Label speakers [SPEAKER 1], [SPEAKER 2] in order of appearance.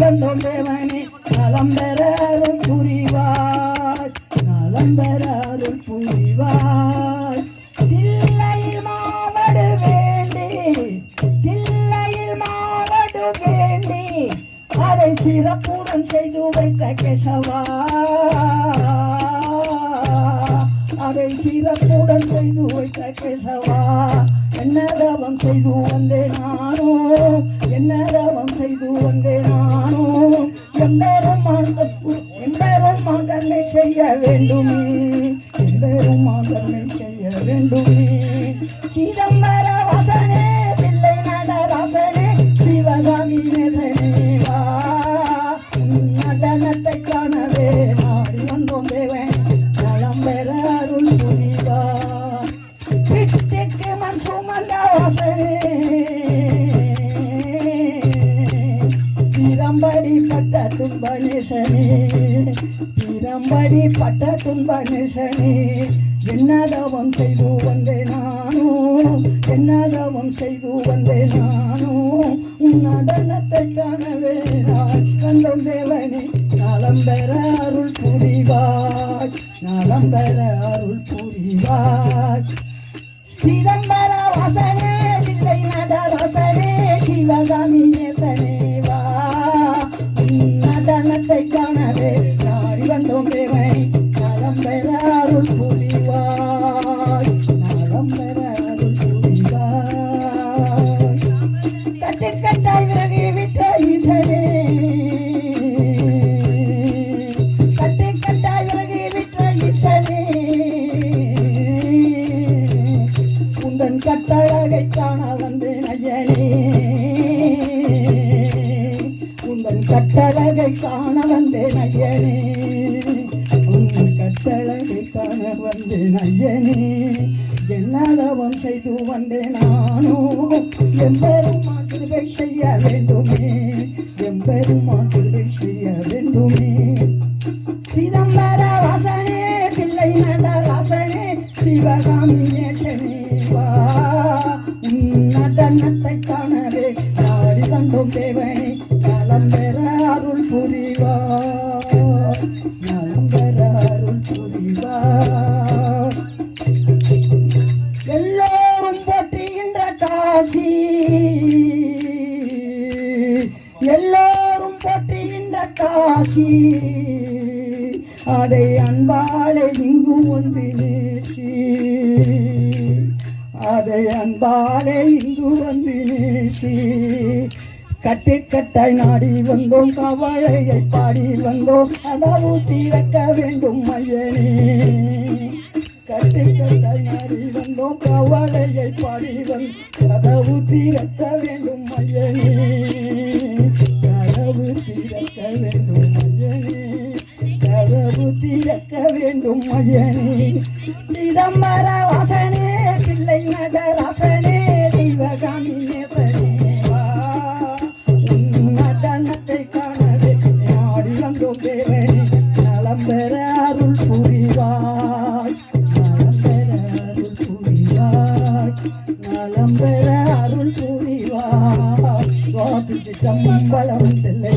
[SPEAKER 1] வந்தோம் தேவனே நலம் பெற அருள் புரிவாய் நலம் பெற அருள் புரிவாய். தில்லையில் மாவடு வேண்டி தில்லையில் மாவடு வேண்டி அதை சிறப்புடன் செய்து வைத்த கேசவா. அதை சிறப்புடன் செய்து வைத்த கேசவா. என்ன தவம் செய்து வந்தேன் நானோ என்ன தவம் செய்து நானோ எம்பெரும் மகனை செய்ய வேண்டுமே. எம்பெரும் மகனை செய்ய வேண்டுமே. பிரம்படி பட்ட துன்ப நேசனே பிரம்படி பட்ட துன்ப நேசனே என்னதவம் செய்து வந்தே நானும் என்னதவம் செய்து வந்தே நானும் உன் நடனத்தை காணவே நான் கந்தம் தேவனே. நலம் பெற அருள் புரிவாய் நலம் பெற அருள் புரிவாய். அருள் புரிவாய் நலம் பெற அருள் புரிவாய் கட்டுக்கட்டாய் விலகி விட்ட ஈசனே கட்டுக்கட்டாய் விலகி விட்ட ஈசனே உந்தன் கட்டழகை காண வந்தேன் ஐயனே உந்தன் கட்டழகை காண வந்தேன் ஐயனே வந்தேன் ஐயனே. என்னதவம் செய்து வந்தேன் நானோ. எம்பெரும் மாற்றுகை செய்ய வேண்டுமே. எம்பெரும் மாற்றுகை செய்ய வேண்டுமே. சிதம்பர வாசனே பிள்ளை நடராசனே சிவகாமி நேசனே காசி அதை அன்பாலே இங்கு வந்து நேசி அதை அன்பாலே இங்கு வந்து நேசி கட்டுக்கட்டாய் நாடி வந்தோம் கவலையை பாடி வந்தோம். அதாவது தீரக்க வேண்டும் மையனே கட்டுக்கட்டாய் நாடி வந்தோம் கவலையை பாடி வந்தோம். கதவு தீரக்க வேண்டும் மையனே வேண்டும் மயனே சிதம்பர வாசனே பிள்ளை நடராசனே தெய்வகாமியே பிரதேவாத்தை காணவே நாடி வந்தோம் தேவனே நலம் பெற அருள் புரிவாய். நலம் பெற அருள் புரிவாய். நலம் பெற அருள் புரிவாய். வாசி சிதம்பரம் தெல்லை